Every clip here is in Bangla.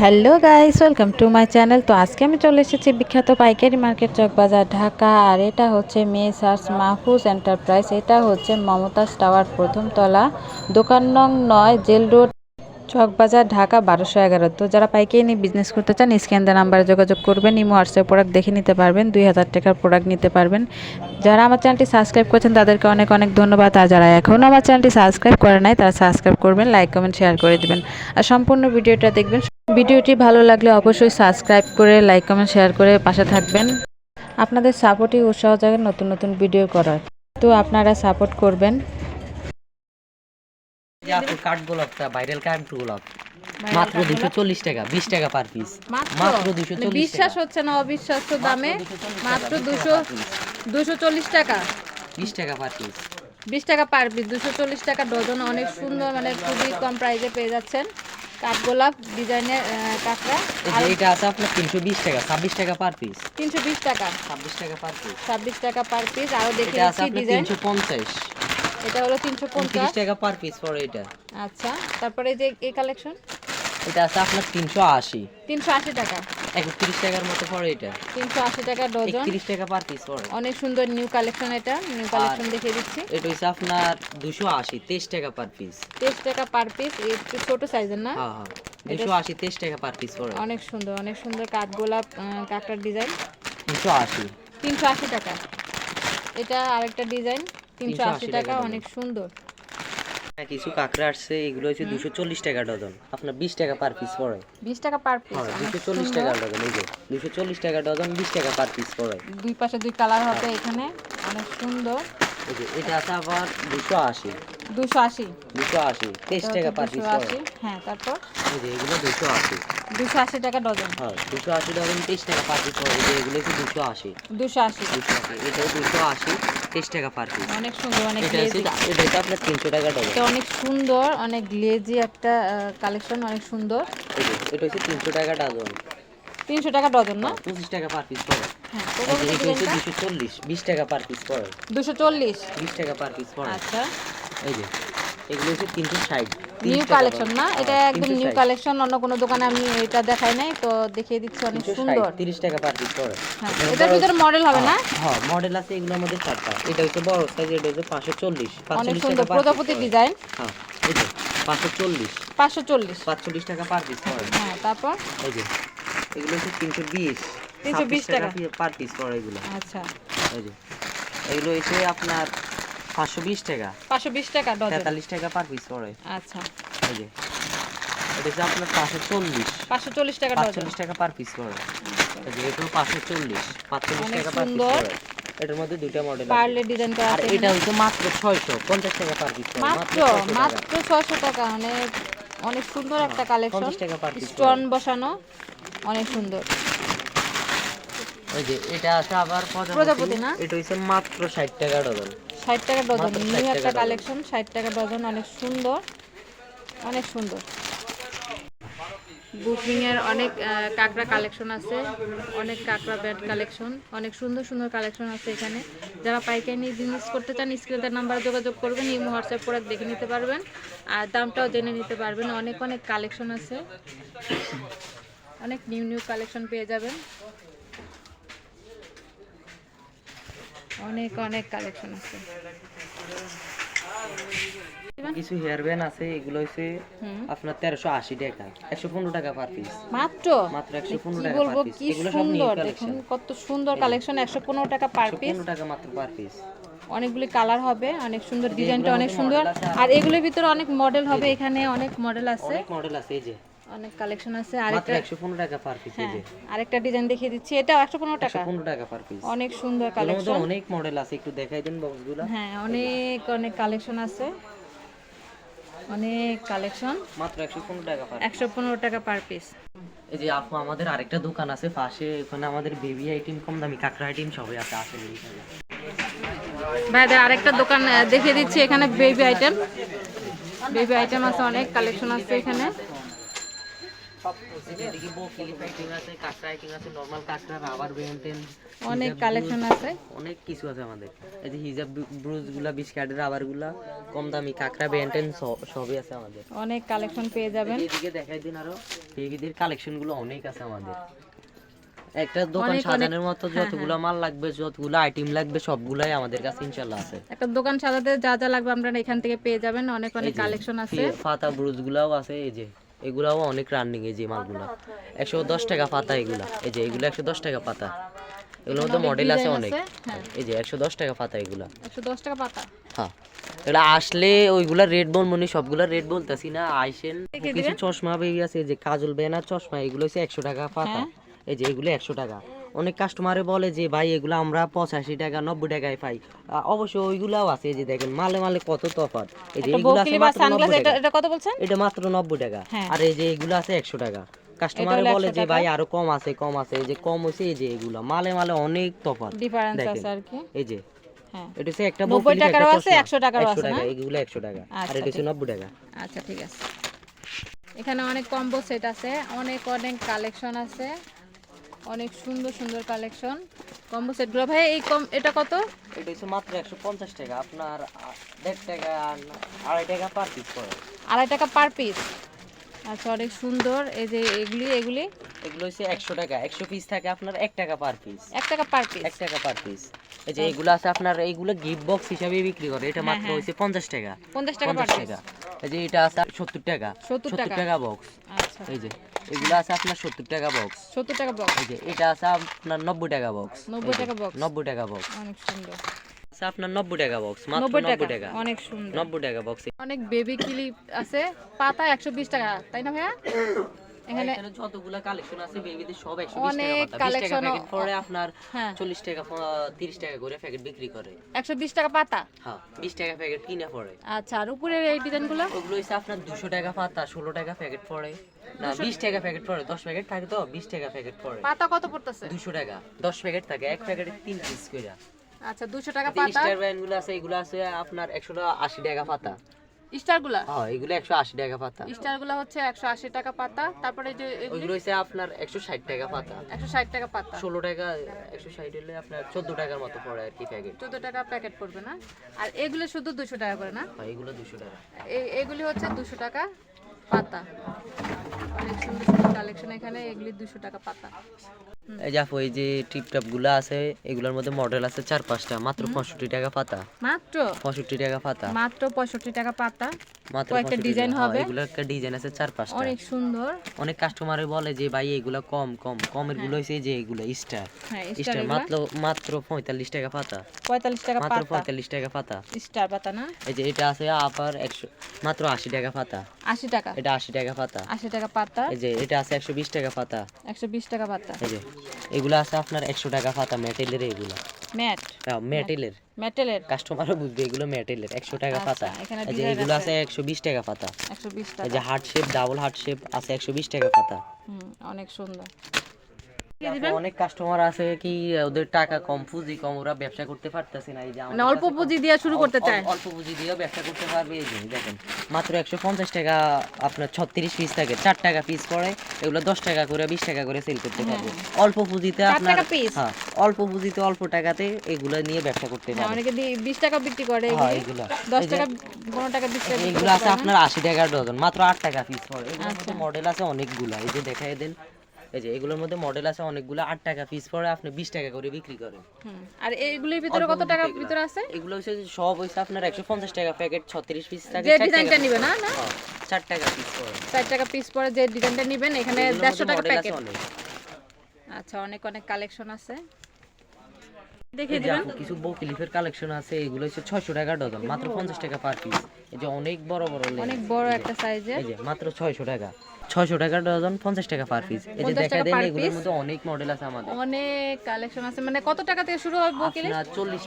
Hello guys welcome to my channel তো আজকে আমি চলে এসেছি বিখ্যাত পাইকারি মার্কেট চকবাজার ঢাকা, আর এটা হচ্ছে মেসার্স মাহফুজ এন্টারপ্রাইজ। এটা হচ্ছে মমতাজ টাওয়ার প্রথম তলা, দোকান নং নয়, জেল রোড চকবাজার ঢাকা, বারোশো এগারো। তো যারা পাইকারি নিয়ে বিজনেস করতে চান, স্ক্যান দেওয়া নাম্বারে যোগাযোগ করবেন, ইমো হোয়াটসঅ্যাপ প্রোডাক্ট দেখে নিতে পারবেন, দুই হাজার টাকার প্রোডাক্ট নিতে পারবেন। যারা আমার চ্যানেলটি সাবস্ক্রাইব করছেন, তাদেরকে অনেক অনেক ধন্যবাদ। আর যারা এখনও আমার চ্যানেলটি সাবস্ক্রাইব করে নাই, তারা সাবস্ক্রাইব করবেন লাইক কমেন্ট শেয়ার করে দিবেন। আর সম্পূর্ণ ভিডিওটা দেখবেন ভিডিওটি ভালো লাগলে অবশ্যই সাবস্ক্রাইব করে লাইক কমেন্ট শেয়ার করে পাশে থাকবেন। আপনাদের সাপোর্টই উৎসাহ জাগে নতুন নতুন ভিডিও করার। তো আপনারা সাপোর্ট করবেন। কাঠ গোলাপটা ভাইরাল কাঠ গোলাপ মাত্র দুশো চল্লিশ টাকা বিশ টাকা পার পিস মাত্র? দুশো মানে বিশ্বাস হচ্ছে না অবিশ্বাস্য দামে? মাত্র দুশো দুশো চল্লিশ টাকা? বিশ টাকা পার পিস বিশ টাকা পার পিস দুশো চল্লিশ টাকা ডজন অনেক সুন্দর মানে খুবই কম প্রাইসে পেয়ে যাচ্ছেন। কাঠগোলাপ ডিজাইনের কাঁকড়া। এটা আছে আপনার তিনশো বিশ টাকা ছাব্বিশ টাকা পার পিস তিনশো বিশ টাকা। ছাব্বিশ টাকা পার পিস ছাব্বিশ টাকা পার পিস আরও দেখে আছে তিনশো পঞ্চাশ। এটা হলো তিনশো পঞ্চাশ। টাকা পার পিস পরে এটা। আচ্ছা তারপরে এই যে এই কালেকশন এটা আছে আপনার তিনশো আশি। তিনশো আশি টাকা। একত্রিশ টাকার মতো পড়ে এটা। তিনশো আশি টাকা ডজন। একত্রিশ টাকা পার পিস পরে অনেক সুন্দর নিউ কালেকশন এটা। নিউ কালেকশন দেখিয়ে দিচ্ছি। এটা হচ্ছে আপনার দুশো আশি তেইশ টাকা পার পিস তেইশ টাকা পার পিস একটু ছোট সাইজের না? হ্যাঁ হ্যাঁ। দুশো আশি তেইশ টাকা পার পিস পরে অনেক সুন্দর অনেক সুন্দর কাঠগোলাপ আহ, কাঁকড়ার ডিজাইন তিনশো আশি। তিনশো আশি টাকা। এটা আরেকটা ডিজাইন তিনশো আশি 380 টাকা অনেক সুন্দর। কিছু কাঁকড়া আসছে এগুলো হচ্ছে দুশো চল্লিশ টাকা ডজন। আপনার বিশ টাকা পার পিস পড়ে। বিশ টাকা পার পিস হ্যাঁ দুশো চল্লিশ টাকা ডজন এই যে দুশো চল্লিশ টাকা ডজন বিশ টাকা পার পিস পড়ে। দুই পাশে দুই কালার হবে এখানে অনেক সুন্দর। এটা আছে আবার দুশো আশি। দুশো আশি। দুশো আশি তেইশ টাকা পার পিস দুশো পড়ে আশি হ্যাঁ তারপর? এগুলো দুশো আশি। দুশো আশি টাকা ডজন। হ্যাঁ দুশো আশি ডজন তেইশ টাকা পার পিস পড়ে এগুলো হচ্ছে দুশো আশি। দুশো আশি। দুশো আশি এটাও দুশো আশি তেইশ টাকা পার পিস। অনেক সুন্দর অনেক এটা হচ্ছে গ্লেজি এটা হচ্ছে আপনার তিনশো টাকা ডজন। এটা অনেক সুন্দর অনেক গ্লেজি একটা কালেকশন অনেক সুন্দর। এটা হচ্ছে তিনশো টাকা ডজন। তিনশো টাকা ডজন না? পঁচিশ টাকা পার পিস পড়ে। হ্যাঁ দুশো চল্লিশ বিশ টাকা পার পিস পড়ে। দুশো চল্লিশ। বিশ টাকা পার পিস পড়ে। আচ্ছা। এই যে এগুলো হচ্ছে তিনশো ষাট নিউ কালেকশন না? এটা একদম নিউ কালেকশন অন্য কোনো দোকানে আমি এটা দেখাই নাই তো দেখিয়ে দিচ্ছি অনেক সুন্দর। তিরিশ টাকা পার পিস পড়ে হ্যাঁ এটার ভিতরে মডেল হবে না? হ্যাঁ মডেল আছে এগুলোর মধ্যে চারটা। এটা হচ্ছে বড় সাইজ এটা হচ্ছে পাঁচশো চল্লিশ অনেক পাঁচচল্লিশ সুন্দর প্রজাপতি ডিজাইন হ্যাঁ এই যে পাঁচশো চল্লিশ পাঁচশো চল্লিশ পাঁচচল্লিশ টাকা পার পিস পড়ে হ্যাঁ তারপর? এই যে এগুলো হচ্ছে তিনশো বিশ 320 টাকা। পার পিস পড়ে এগুলো। আচ্ছা। এই যে এগুলো হচ্ছে আপনার পাঁচশো বিশ টাকা। পাঁচশো বিশ টাকা ডজন। তেতাল্লিশ টাকা পার পিস পড়ে। আচ্ছা। এই যে এটা হচ্ছে আপনার পাঁচশো চল্লিশ। পাঁচশো চল্লিশ টাকা ডজন। পাঁচচল্লিশ টাকা পার পিস পড়ে। যে পাঁচশো চল্লিশ। পাঁচচল্লিশ টাকা পার পিস পড়ে। এটার মধ্যে দুইটা মডেল পার্লে ডিজাইন করা আছে এটা হচ্ছে মাত্র ছয়শো পঞ্চাশ টাকা পার পিস মাত্র মাত্র ছয়শো টাকা। মানে অনেক সুন্দর একটা কালেকশন পার পিস স্টোন বসানো অনেক সুন্দর। ওই যে এটা আছে আবার প্রজাপতি। না? এটা হচ্ছে মাত্র ষাট টাকা ডজন। ষাট টাকা ডজন নিউ একটা কালেকশন ষাট টাকা ডজন অনেক সুন্দর অনেক সুন্দর। বুকিং এর অনেক কাঁকড়া কালেকশন আছে অনেক কাঁকড়া ব্যাট কালেকশন অনেক সুন্দর সুন্দর কালেকশন আছে এখানে। যারা পাইকারি নিয়ে বিজনেস করতে চান স্ক্রিনের নাম্বার যোগাযোগ করবেন ইমো হোয়াটসঅ্যাপ করে দেখে নিতে পারবেন আর দামটাও জেনে নিতে পারবেন। অনেক অনেক কালেকশন আছে। অনেক নিউ নিউ কালেকশন পেয়ে যাবেন। অনেক অনেক কালেকশন আছে। কিছু হেয়ার ব্যান্ড আছে এগুলো হচ্ছে আপনার তেরোশো আশি টাকা একশো পনেরো টাকা পার পিস মাত্র? মাত্র একশো কি পনেরো টাকা বলব পার পিস কি এগুলো সুন্দর কালেকশন দেখুন কত সুন্দর কালেকশন একশো পনেরো টাকা পার পিস পনেরো টাকা মাত্র পার পিস অনেকগুলি কালার হবে অনেক সুন্দর ডিজাইনটা অনেক সুন্দর। আর এগুলোর ভিতরে অনেক মডেল হবে এখানে অনেক মডেল আছে। অনেক মডেল আছে এই যে। অনেক কালেকশন আছে। আরেকটা একশো পনেরো টাকা পার পিস এই হ্যাঁ যে। আরেকটা ডিজাইন দেখিয়ে দিচ্ছি। পনেরো একশো টাকা। পনেরো টাকা পার পিস অনেক সুন্দর কালেকশন অনেক মডেল আছে একটু দেখাই দেন বক্সগুলো হ্যাঁ অনেক অনেক কালেকশন আছে। অনেক কালেকশন মাত্র একশো পনেরো টাকা পার একশো পনেরো টাকা পার পিস এই যে আপু আমাদের আরেকটা দোকান আছে পাশে ওখানে আমাদের বেবি আইটেম কম দামি কাঁকড়া আইটেম সবই আছে আসলে এখানে ভাইদের আরেকটা দোকান দেখিয়ে দিচ্ছি এখানে বেবি আইটেম বেবি আইটেম আছে অনেক কালেকশন আছে এখানে। অনেক কালেকশন আছে। অনেক কিছু আছে আমাদের। এই যে হিজাব ব্রুজগুলা বিস্কাটের রাবার কম দামি কাঁকড়া সবই আছে আমাদের। অনেক কালেকশন পেয়ে যাবেন। এদিকে দেখাই দিন আরও। বেবিদের কালেকশনগুলো অনেক আছে আমাদের। একটা দোকান সাজানোর মতো হ্যাঁ, যতগুলো মাল লাগবে যতগুলো আইটেম লাগবে সবগুলাই আমাদের কাছে ইনশাল্লাহ আছে। একটা দোকান সাজাতে যা যা লাগবে আপনারা এখান থেকে পেয়ে যাবেন। অনেক অনেক কালেকশন আছে। ফি- পাতা ব্রুজ গুলাও আছে এই যে। এগুলাও অনেক রানিং এই যে মালগুলা। একশো দশ টাকা পাতা এগুলা। এই যে এগুলো একশো দশ টাকা পাতা। এগুলোর মধ্যে মডেল আছে অনেক। হ্যাঁ। এই যে একশো দশ টাকা পাতা এগুলা। একশো দশ টাকা পাতা। হ্যাঁ। এটা আসলে ওইগুলা রেড বল মনে সবগুলা রেড বলতেছি না আইসেন কিছু চশমা বেরিয়ে আছে যে কাজল বেনার চশমা এগুলো হচ্ছে একশো টাকা পাতা। হ্যাঁ। এই যে এগুলো একশো টাকা। অনেক কাস্টমারে বলে যে ভাই এগুলো আমরা পঁচাশি টাকা নব্বই টাকায় পাই। অবশ্য ওইগুলাও আছে এই যে দেখেন মালে মালে কত এই যে এগুলো আছে 90 এটা কত বলছেন? এটা মাত্র নব্বই টাকা। হ্যাঁ। আর এই যে এগুলো আছে একশো টাকা। কাস্টমারে বলে যে ভাই আরও কম আছে কম আছে। যে কম হয়েছে এই যে এগুলা। মালে মালে অনেক তফাৎ। ডিফারেন্স। আছে আর কি। এই যে। হ্যাঁ। এটা হচ্ছে একটা 90 টাকারও আছে, 100 টাকারও আছে, না? এগুলো একশো টাকা। আর আচ্ছা, এটা হচ্ছে নব্বই টাকা। আচ্ছা ঠিক আছে। এখানে অনেক কম্বো সেট আছে অনেক অনেক কালেকশন আছে। অনেক সুন্দর সুন্দর কালেকশন কম্বো সেট সেটগুলো ভাই এই কম এটা কত? এটা হচ্ছে মাত্র একশো পঞ্চাশ টাকা। আপনার দেড় টাকা আর আড়াই টাকা পার পিস পড়ে। আড়াই টাকা পার পিস আচ্ছা অনেক সুন্দর। এই যে এগুলি এগুলি? এগুলো হচ্ছে একশো টাকা। একশো পিস থাকে আপনার এক টাকা পার পিস এক টাকা পার পিস এক টাকা পার পিস এই যে এগুলো আছে আপনার এইগুলো গিফট বক্স হিসাবে বিক্রি করে। এটা মাত্র হ্যাঁ। হচ্ছে পঞ্চাশ টাকা। পঞ্চাশ টাকা পার পঞ্চাশ টাকা। এই যে এটা আছে সত্তর টাকা। 70 টাকা। টাকা বক্স আচ্ছা। এই যে। এগুলো আছে আপনার সত্তর টাকা বক্স সত্তর টাকা বক্স এই যে এটা আছে আপনার নব্বই টাকা বক্স নব্বই টাকা বক্স নব্বই টাকা বক্স অনেক সুন্দর। আপনার নব্বই টাকা বক্স মাত্র নব্বই টাকা অনেক সুন্দর। নব্বই টাকা বক্স অনেক বেবি ক্লিপ আছে পাতা একশো বিশ টাকা তাই না ভাইয়া? এখানে যতগুলা কালেকশন আছে বেবিদের সব 120 টাকা পাতা। 20 টাকা প্যাকেট পরে আপনার হ্যাঁ। 40 টাকা 30 টাকা করে প্যাকেট বিক্রি করে। একশো বিশ টাকা পাতা? হ্যাঁ 20 টাকা প্যাকেট কিনা পড়ে আচ্ছা আর উপরের এই ডিজাইনগুলো? ওগুলো হচ্ছে আপনার 200 টাকা পাতা 16 টাকা প্যাকেট পড়ে না 20 টাকা প্যাকেট পড়ে 10 প্যাকেট থাকে তো 20 টাকা প্যাকেট পড়ে পাতা কত পড়তেছে? 200 টাকা 10 প্যাকেট থাকে এক প্যাকেটে 3 পিস করে আচ্ছা দুশো টাকা পাতা? স্টার ব্র্যান্ডগুলো আছে এগুলো আছে আপনার 180 টাকা পাতা। স্টারগুলা? হ্যাঁ এগুলো 180 টাকা পাতা। স্টারগুলা হচ্ছে একশো আশি টাকা পাতা। তারপরে যে এগুলো হইছে আপনার 160 টাকা পাতা। একশো ষাট টাকা পাতা। 16 টাকা 160 হলে আপনার 14 টাকার মতো পড়ে আর কি প্যাকেট চোদ্দ টাকা প্যাকেট পড়বে না? আর এগুলো শুধু দুশো টাকা করে না? হ্যাঁ এগুলো 200 টাকা। এই- এগুলি হচ্ছে দুশো টাকা পাতা। অনেক সুন্দর কালেকশন এখানে এগুলি দুশো টাকা পাতা। এই যে এই যে টিপটপগুলো আছে এগুলোর মধ্যে মডেল আছে চার পাঁচটা মাত্র পঁয়ষট্টি টাকা পাতা। মাত্র? পঁয়ষট্টি টাকা পাতা। মাত্র পঁয়ষট্টি টাকা পাতা। মাত্র কয়েকটা 65 ডিজাইন হবে? হ্যাঁ, এগুলো একটা ডিজাইন আছে চার পাঁচটা। অনেক সুন্দর। অনেক কাস্টমারে বলে যে ভাই এগুলো কম কম কমেরগুলো হয়েছে যে এগুলো স্টার হ্যাঁ স্টার মাত্র মাত্র পঁয়তাল্লিশ টাকা পাতা। পঁয়তাল্লিশ টাকা মাত্র পাতা। পঁয়তাল্লিশ টাকা পাতা। স্টার পাতা না? এই যে এটা আছে আবার একশো মাত্র আশি টাকা পাতা। আশি টাকা। এটা আশি টাকা পাতা। আশি টাকা পাতা। এই যে এটা আছে একশো বিশ টাকা পাতা। একশো বিশ টাকা পাতা। এই যে এগুলো আছে আপনার একশো টাকা পাতা মেটেলের এগুলো। ম্যাট। মেটেলের। মেটেলের। কাস্টমারও বুঝবে এগুলো মেটেলের একশো টাকা আচ্ছা, পাতা। এই যে এগুলো আছে। আছে একশো বিশ টাকা পাতা। একশো বিশ এই যে heart shape double heart shape আছে একশো বিশ টাকা পাতা। হুম অনেক সুন্দর। অনেক কাস্টমার আছে কি ওদের টাকা কম পুঁজি কম ওরা ব্যবসা করতে পারতেছে না এই যে মানে অল্প পুঁজি দিয়ে শুরু করতে চায়। অল্প পুঁজি দিয়েও ব্যবসা করতে পারবে এই যে দেখেন মাত্র একশো পঞ্চাশ টাকা আপনার ছত্রিশ পিস থাকে চার টাকা পিস পড়ে এগুলো দশ টাকা করে বিশ টাকা করে সেল করতে পারবে। অল্প পুঁজিতে আপনার টাকা piece? হ্যাঁ অল্প পুঁজিতে অল্প টাকাতে এগুলো নিয়ে ব্যবসা করতে হ্যাঁ, পারবে। অনেকে দিয়ে বিশ টাকা বিক্রি করে হ্যাঁ, এগুলো। দশ এই যে- টাকা পনেরো টাকা বিশ টাকা বিক্রি এইগুলো করতে আছে আপনার আশি টাকা ডজন মাত্র আট টাকা পিস পড়ে। আচ্ছা। মডেল আছে অনেকগুলো এই যে দেখাই দেন। এই যে এগুলোর মধ্যে মডেল আছে অনেকগুলো আট টাকা পিস পড়ে আপনি বিশ টাকা করে বিক্রি করেন। আর এইগুলোর ভিতরে কত টাকা ভিতরে আছে? এগুলো হচ্ছে সব হচ্ছে আপনার একশো পঞ্চাশ টাকা প্যাকেট ছত্রিশ পিস থাকে যে ডিজাইনটা নিবেন না না? হ্যাঁ, চার টাকা পিস পড়ে ষাট টাকা পিস পরে যে ডিজাইনটা নিবেন এখানে এগুলোর দেড়শো মধ্যে টাকা প্যাকেট আচ্ছা অনেক অনেক কালেকশন আছে। দিবেন। কিছু বকিলিফের কালেকশন আছে এগুলো হচ্ছে ছয়শো টাকা ডজন মাত্র পঞ্চাশ টাকা পার পিস এই যে অনেক বড় বড় অনেক বড় একটা এই যে মাত্র ছয়শো টাকা। ছয়শো টাকা ডজন পঞ্চাশ টাকা পার পিস এই যে দেখা দেন এগুলোর মধ্যে অনেক মডেল আছে আমাদের। অনেক কালেকশন আছে। মানে কত টাকা থেকে শুরু হবে বকিলি আপনার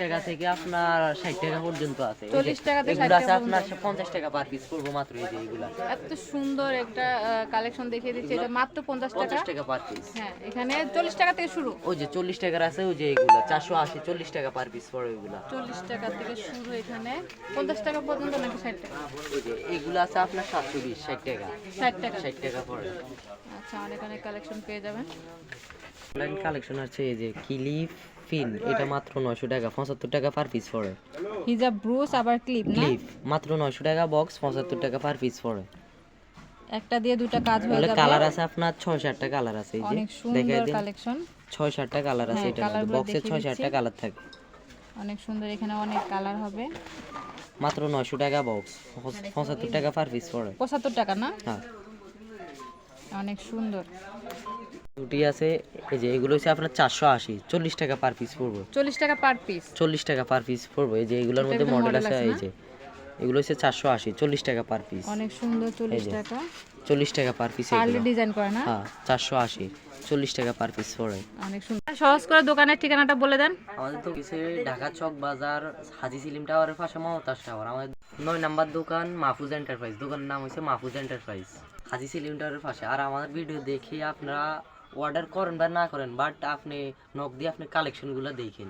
টাকা থেকে আপনার ষাট টাকা পর্যন্ত আছে। এই 40 টাকা থেকে 60 আছে আপনার পঞ্চাশ টাকা পার পিস পড়ব মাত্র এই যে এগুলা এত সুন্দর একটা কালেকশন দেখিয়ে দিচ্ছি। এটা মাত্র পঞ্চাশ টাকা। পঞ্চাশ টাকা পার পিস হ্যাঁ এখানে চল্লিশ টাকা থেকে শুরু। ওই যে চল্লিশ টাকার আছে ওই যে এগুলা চারশো আশি চল্লিশ টাকা পার পিস পড়ে ওইগুলা। চল্লিশ টাকা থেকে শুরু এখানে। পঞ্চাশ টাকা পর্যন্ত নাকি ষাট টাকা? এগুলো আছে আপনার সাতশো বিশ ষাট টাকা। ষাট টাকা? ষাট টাকা পড়ে। আচ্ছা অনেক অনেক কালেকশন পেয়ে যাবেন। অনলাইন কালেকশন আছে এই যে ক্লিপ ফিন এটা মাত্র নয়শো টাকা পঁচাত্তর টাকা পার পিস পড়ে। হিজাব ব্রুস আবার ক্লিপ না? ক্লিপ মাত্র নয়শো টাকা বক্স পঁচাত্তর টাকা পার পিস পড়ে। একটা দিয়ে দুটা কাজ হয়ে যাবে। কালার আছে আপনার ছয় সাতটা কালার আছে এই যে অনেক সুন্দর কালেকশন ছয় সাতটা কালার আছে কালারগুলো বক্সে দেখিয়ে ছয় সাতটা দিচ্ছি। কালার থাকে অনেক সুন্দর এখানে অনেক কালার হবে। মাত্র নয়শো টাকা বক্স পঁচাত্তর টাকা পার পিস পড়ে। পঁচাত্তর টাকা না? হ্যাঁ। অনেক সুন্দর। দুটি আছে এই যে এগুলো হচ্ছে আপনার চারশো আশি চল্লিশ টাকা পার পিস পড়বে। চল্লিশ টাকা পার পিস চল্লিশ টাকা পার পিস পড়বে। এই যে এগুলোর মধ্যে মডেল আছে এই যে। এগুলো হচ্ছে চারশো আশি চল্লিশ টাকা পার পিস অনেক সুন্দর চল্লিশ। টাকা। চল্লিশ টাকা পার পিস ডিজাইন করে না? হ্যাঁ চারশো আশি চল্লিশ টাকা পার পিস পড়ে অনেক সুন্দর। সহজ করে দোকানের ঠিকানাটা বলে দেন। আমাদের তো কিছু ঢাকা চক বাজার হাজি সিলিম টাওয়ারের পাশে মমতাজ টাওয়ার। আমাদের নয় নাম্বার দোকান মাহফুজ এন্টারপ্রাইজ দোকানের নাম হচ্ছে মাহফুজ এন্টারপ্রাইজ হাজি সিলিম টাওয়ারের পাশে। আর আমাদের ভিডিও দেখে আপনারা অর্ডার করেন বা না করেন বাট আপনি নক দিয়ে আপনি কালেকশনগুলো দেখেন।